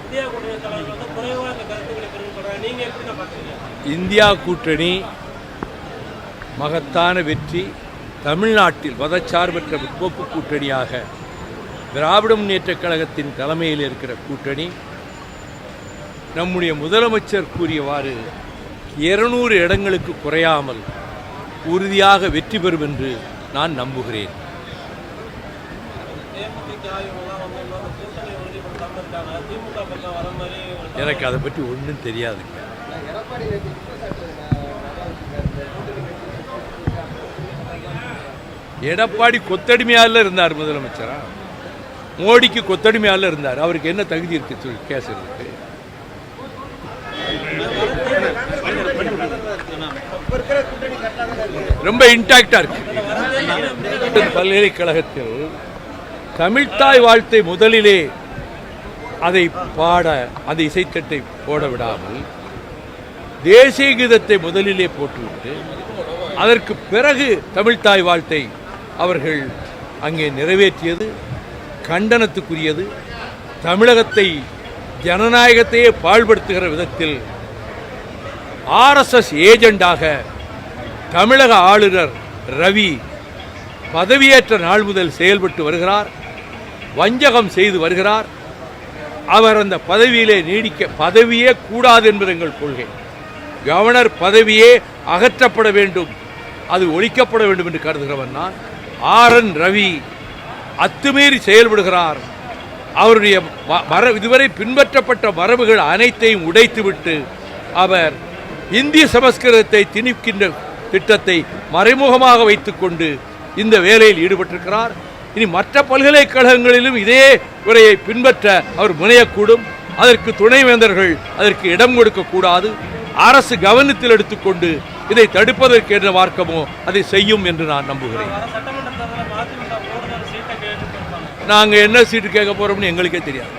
India கூட்டணி India கூட்டணி மகத்தான வெற்றி தமிழ்நாட்டில் மதச்சார்பற்ற முற்போக்கு கூட்டணியாக திராவிட முன்னேற்றக் கழகத்தின் தலைமையில் இருக்கிற கூட்டணி நம்முடைய முதலமைச்சர் கூறியவாறு இருநூறு இடங்களுக்கு குறையாமல் உறுதியாக வெற்றி பெறும் என்று நான் நம்புகிறேன். எனக்கு அதை பற்றி ஒன்றும் தெரியாதுங்க. எடப்பாடி கொத்தடிமையால இருந்தார் முதலமைச்சரா? மோடிக்கு கொத்தடிமையால இருந்தார். அவருக்கு என்ன தகுதி இருக்கு சொல்லி கேஸ் இருக்கு ரொம்ப இன்டாக்டாக இருக்கு. பல்கலைக்கழகத்தில் தமிழ்த்தாய் வாழ்த்தை முதலிலே அதை பாட அந்த இசைத்தட்டை போட விடாமல் தேசிய கீதத்தை முதலிலே போட்டுவிட்டு அதற்கு பிறகு தமிழ்த்தாய் வாழ்த்தை அவர்கள் அங்கே நிறைவேற்றியது கண்டனத்துக்குரியது தமிழகத்தை ஜனநாயகத்தையே பாழ்படுத்துகிற விதத்தில் ஆர்எஸ்எஸ் ஏஜெண்டாக தமிழக ஆளுநர் ரவி பதவியேற்ற நாள் முதல் செயல்பட்டு வருகிறார் வஞ்சகம் செய்து வருகிறார். அவர் அந்த பதவியிலே நீடிக்க பதவியே கூடாது என்பது எங்கள் கொள்கை. கவர்னர் பதவியே அகற்றப்பட வேண்டும் அது ஒழிக்கப்பட வேண்டும் என்று கருதுகிறவன் நான். ஆர் என் ரவி அத்துமீறி செயல்படுகிறார். அவருடைய ம- மர இதுவரை பின்பற்றப்பட்ட மரபுகள் அனைத்தையும் உடைத்துவிட்டு அவர் இந்திய சமஸ்கிருதத்தை திணிக்கின்ற திட்டத்தை மறைமுகமாக வைத்துக்கொண்டு இந்த வேலையில் ஈடுபட்டிருக்கிறார். இனி மற்ற பல்கலைக்கழகங்களிலும் இதே முறையை பின்பற்ற அவர் முனையக்கூடும். அதற்கு துணைவேந்தர்கள் அதற்கு இடம் கொடுக்கக்கூடாது. அரசு கவனத்தில் எடுத்துக்கொண்டு இதை தடுப்பதற்கு என்ற மார்க்கமோ அதை செய்யும் என்று நான் நம்புகிறேன். நாங்கள் என்ன சீட்டு கேட்க போறோம்னு எங்களுக்கே தெரியாது.